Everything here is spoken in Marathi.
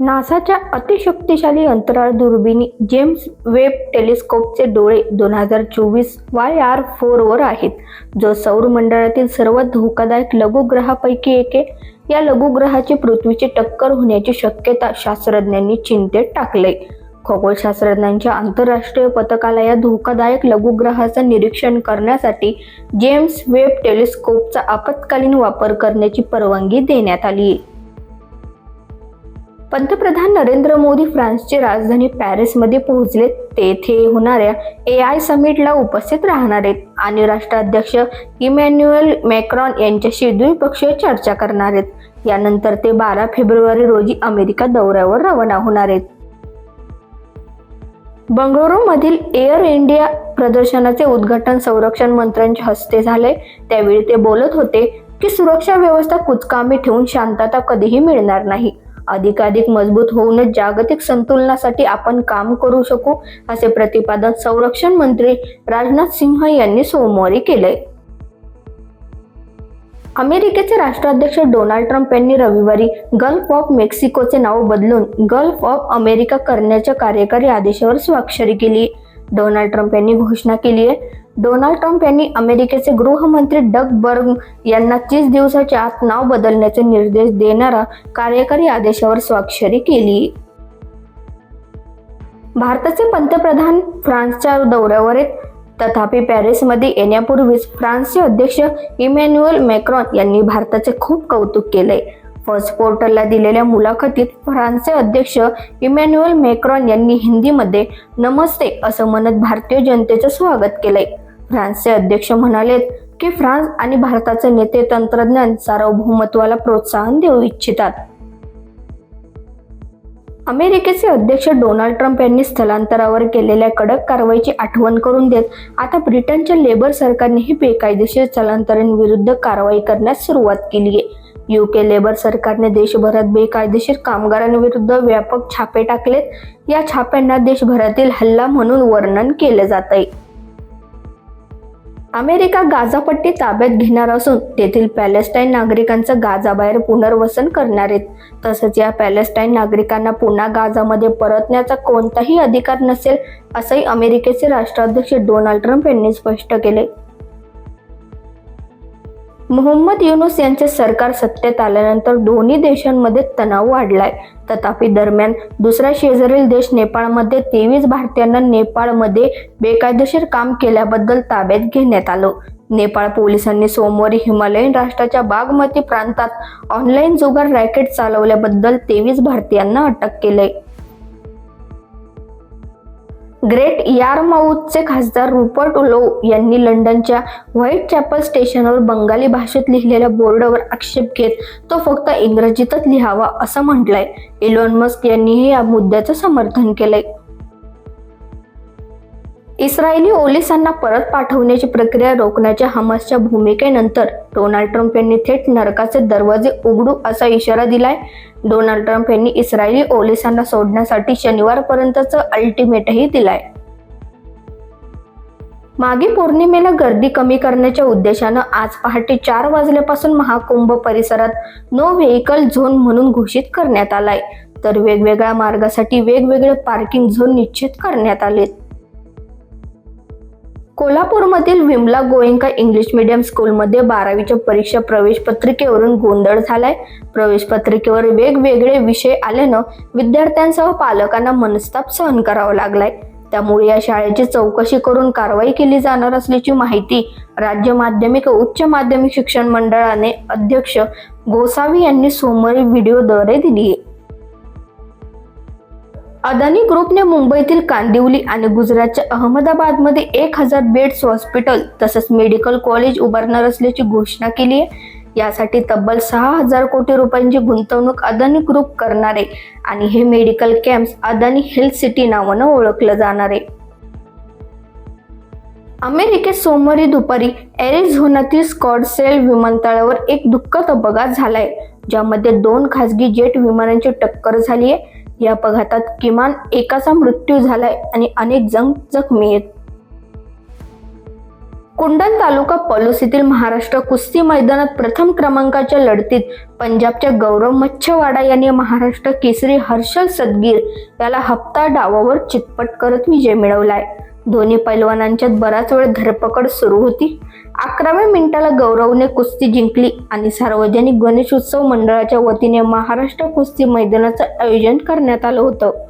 नासाच्या अतिशक्तिशाली अंतराळ दुर्बिणी जेम्स वेब टेलिस्कोपचे डोळे दोन हजार चोवीस वाय आर फोरवर आहेत. जो सौर मंडळातील सर्वात धोकादायक लघुग्रहापैकी एक आहे. या लघुग्रहाची पृथ्वीची टक्कर होण्याची शक्यता शास्त्रज्ञांनी चिंतेत टाकले खगोलशास्त्रज्ञांच्या आंतरराष्ट्रीय पथकाला या धोकादायक लघुग्रहाचं निरीक्षण करण्यासाठी जेम्स वेब टेलिस्कोपचा आपत्कालीन वापर करण्याची परवानगी देण्यात आली आहे पंतप्रधान नरेंद्र मोदी फ्रान्सची राजधानी पॅरिसमध्ये पोहोचले. तेथे होणाऱ्या ए आय समिटला उपस्थित राहणार आहेत आणि राष्ट्राध्यक्ष इमॅन्युएल मॅक्रॉन यांच्याशी द्विपक्षीय चर्चा करणार आहेत. यानंतर ते बारा फेब्रुवारी रोजी अमेरिका दौऱ्यावर रवाना होणार आहेत. बंगळुरूमधील एअर इंडिया प्रदर्शनाचे उद्घाटन संरक्षण मंत्र्यांच्या हस्ते झाले. त्यावेळी ते बोलत होते की सुरक्षा व्यवस्था कुचकामी ठेवून शांतता कधीही मिळणार नाही. अधिकाधिक मजबूत होऊनच जागतिक संतुलनासाठी आपण काम करू शकू असे प्रतिपादन संरक्षण मंत्री राजनाथ सिंह यांनी सोमवारी केले अमेरिकेचे राष्ट्राध्यक्ष डोनाल्ड ट्रम्प यांनी रविवारी गल्फ ऑफ मेक्सिकोचे नाव बदलून गल्फ ऑफ अमेरिका करण्याच्या कार्यकारी आदेशावर स्वाक्षरी केली. डोनाल्ड ट्रम्प यांनी घोषणा केली आहे. डोनाल्ड ट्रम्प यांनी अमेरिकेचे गृहमंत्री डग बर्ग यांना तीस दिवसाच्या आत नाव बदलण्याचे निर्देश देणारा कार्यकारी आदेशावर स्वाक्षरी केली. भारताचे पंतप्रधान फ्रान्सच्या दौऱ्यावर आहेत. तथापि पॅरिसमध्ये येण्यापूर्वीच फ्रान्सचे अध्यक्ष इमॅन्युअल मॅक्रॉन यांनी भारताचे खूप कौतुक केलंय. फर्स्ट पोर्टलला दिलेल्या मुलाखतीत फ्रान्सचे अध्यक्ष इमॅन्युअल मॅक्रॉन यांनी हिंदीमध्ये नमस्ते असं म्हणत भारतीय जनतेचं स्वागत केलंय. फ्रान्सचे अध्यक्ष म्हणालेत की फ्रान्स आणि भारताचे नेते तंत्रज्ञान सार्वभौमत्वाला प्रोत्साहन देऊ इच्छितात. अमेरिकेचे अध्यक्ष डोनाल्ड ट्रम्प यांनी स्थलांतरावर केलेल्या कडक कारवाईची आठवण करून देत आता ब्रिटनच्या लेबर सरकारनेही बेकायदेशीर स्थलांतरांविरुद्ध कारवाई करण्यास सुरुवात केली आहे. युके लेबर सरकारने देशभरात बेकायदेशीर कामगारांविरुद्ध व्यापक छापे टाकलेत. या छाप्यांना देशभरातील हल्ला म्हणून वर्णन केलं जात आहे अमेरिका गाझापट्टी ताब्यात घेणार असून तेथील पॅलेस्टाईन नागरिकांचं गाझाबाहेर पुनर्वसन करणार आहेत. तसंच या पॅलेस्टाईन नागरिकांना पुन्हा गाझामध्ये परतण्याचा कोणताही अधिकार नसेल असंही अमेरिकेचे राष्ट्राध्यक्ष डोनाल्ड ट्रम्प यांनी स्पष्ट केले. मोहम्मद युनुस यांचे सरकार सत्तेत आल्यानंतर दोन्ही देशांमध्ये तणाव वाढलाय. तथापि दरम्यान दुसरा शेजारील देश नेपाळमध्ये तेवीस भारतीयांना नेपाळमध्ये बेकायदेशीर काम केल्याबद्दल ताब्यात घेण्यात आलं. नेपाळ पोलिसांनी सोमवारी हिमालयन राष्ट्राच्या बागमती प्रांतात ऑनलाईन जुगार रॅकेट चालवल्याबद्दल तेवीस भारतीयांना अटक केलंय. ग्रेट यारमाऊथचे खासदार रुपर्ट लो यांनी लंडनच्या व्हाईट चॅपल स्टेशनवर बंगाली भाषेत लिहिलेल्या बोर्डवर आक्षेप घेत तो फक्त इंग्रजीतच लिहावा असं म्हटलंय. इलॉन मस्क यांनीही या मुद्द्याचं समर्थन केलंय. इस्रायली ओलिसांना परत पाठवण्याची प्रक्रिया रोखण्याच्या हमासच्या भूमिकेनंतर डोनाल्ड ट्रम्प यांनी थेट नरकाचे दरवाजे उघडू असा इशारा दिलाय. डोनाल्ड ट्रम्प यांनी इस्रायली ओलिसांना सोडण्यासाठी शनिवारपर्यंतचं अल्टिमेटही दिलाय. मागे पौर्णिमेला गर्दी कमी करण्याच्या उद्देशानं आज पहाटे चार वाजल्यापासून महाकुंभ परिसरात नो व्हेकल झोन म्हणून घोषित करण्यात आलाय. तर वेगवेगळ्या मार्गासाठी वेगवेगळे पार्किंग झोन निश्चित करण्यात आलेत. कोल्हापूरमधील विमला गोयंका इंग्लिश मीडियम स्कूलमध्ये बारावीच्या परीक्षा प्रवेश पत्रिकेवरून गोंधळ झालाय. प्रवेश पत्रिकेवर वेगवेगळे विषय आल्यानं विद्यार्थ्यांसह पालकांना मनस्ताप सहन करावा लागलाय. त्यामुळे या शाळेची चौकशी करून कारवाई केली जाणार असल्याची माहिती राज्य माध्यमिक व उच्च माध्यमिक शिक्षण मंडळाने अध्यक्ष गोसावी यांनी सोमवारी व्हिडिओद्वारे दिली आहे. अदानी ग्रुपने मुंबईतील कांदिवली आणि गुजरातच्या अहमदाबादमध्ये एक हजार बेड्स हॉस्पिटल तसंच मेडिकल कॉलेज उभारणार असल्याची घोषणा केली आहे. यासाठी तब्बल सहा हजार कोटी रुपयांची गुंतवणूक अदानी ग्रुप करणार आहे आणि हे medical camps Adani health city नावानं ओळखलं जाणार आहे. अमेरिकेत सोमवारी दुपारी एरिझोनातील स्कॉटसेल विमानतळावर एक दुःखद अपघात झालाय ज्यामध्ये दोन खासगी जेट विमानांची टक्कर झाली आहे. या अपघातात किमान एकाचा मृत्यू झालाय आणि अनेक जण जखमी आहेत. कुंडल तालुका पलूस येथील महाराष्ट्र कुस्ती मैदानात प्रथम क्रमांकाच्या लढतीत पंजाबच्या गौरव मच्छवाडा यांनी महाराष्ट्र केसरी हर्षल सदगीर याला हप्ता डावावर चितपट करत विजय मिळवलाय. दोन्ही पैलवानांच्यात बराच वेळ धरपकड सुरू होती. अकराव्या मिनिटाला गौरवने कुस्ती जिंकली आणि सार्वजनिक गणेशोत्सव मंडळाच्या वतीने महाराष्ट्र कुस्ती मैदानाचं आयोजन करण्यात आलं होतं.